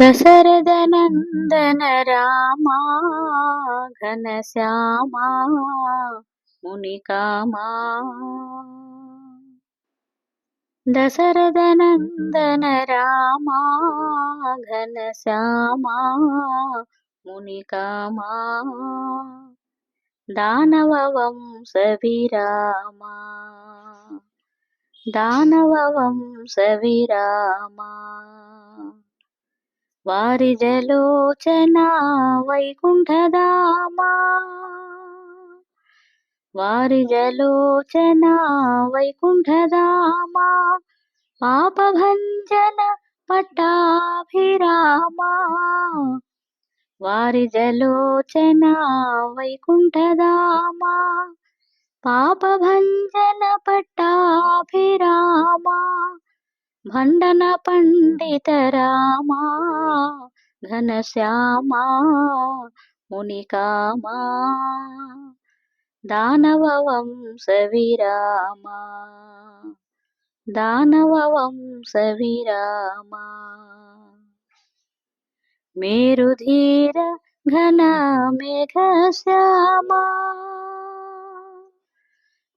దశరథనందన రామా ఘనశ్యామా మునికామా. దశరథనందన రామా ఘనశ్యామా మునికామా. దానవ వంశ విరామా దానవ వంశ విరామా వారి జలోచన వైకుంఠదామా వారి జలోచన వైకుంఠదామా పాపభంజన పట్టాభిరామా. వారి జలోచన వైకుంఠదామా పాపభంజన పట్టాభిరామా. భండన పండిత రామా ఘనశ్యామా మునికామా దానవ వంశ విరామా దానవ వంశ విరామా మేరుధీర ఘన మేఘ శ్యామా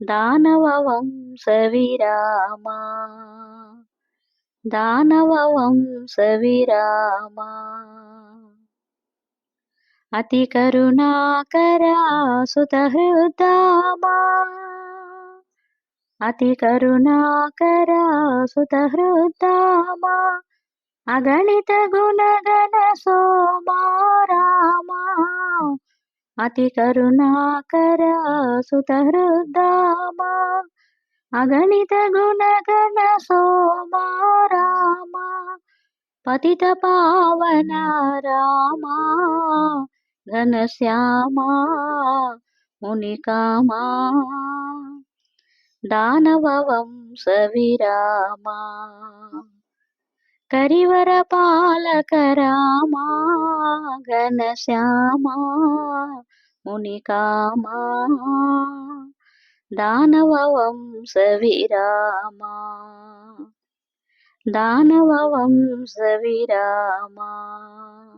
దానవ వంశ విరామా దానవ వంశ విరామా అతి కరుణాకరా సుతహృదామా అతి కరుణాకరా సుతహృదామా అగణిత గుణగణ సోమ అతి కరుణాకర సుతహృదామా అగణిత గుణగణ సోమారామ పతిత పావన రామా ఘనశ్యామా మునికామా దానవ వంశ విరామా. కరివర పాలక రామా ఘనశ్యామా మునికామా దానవ వంశ విరామా దానవ వంశ విరామా.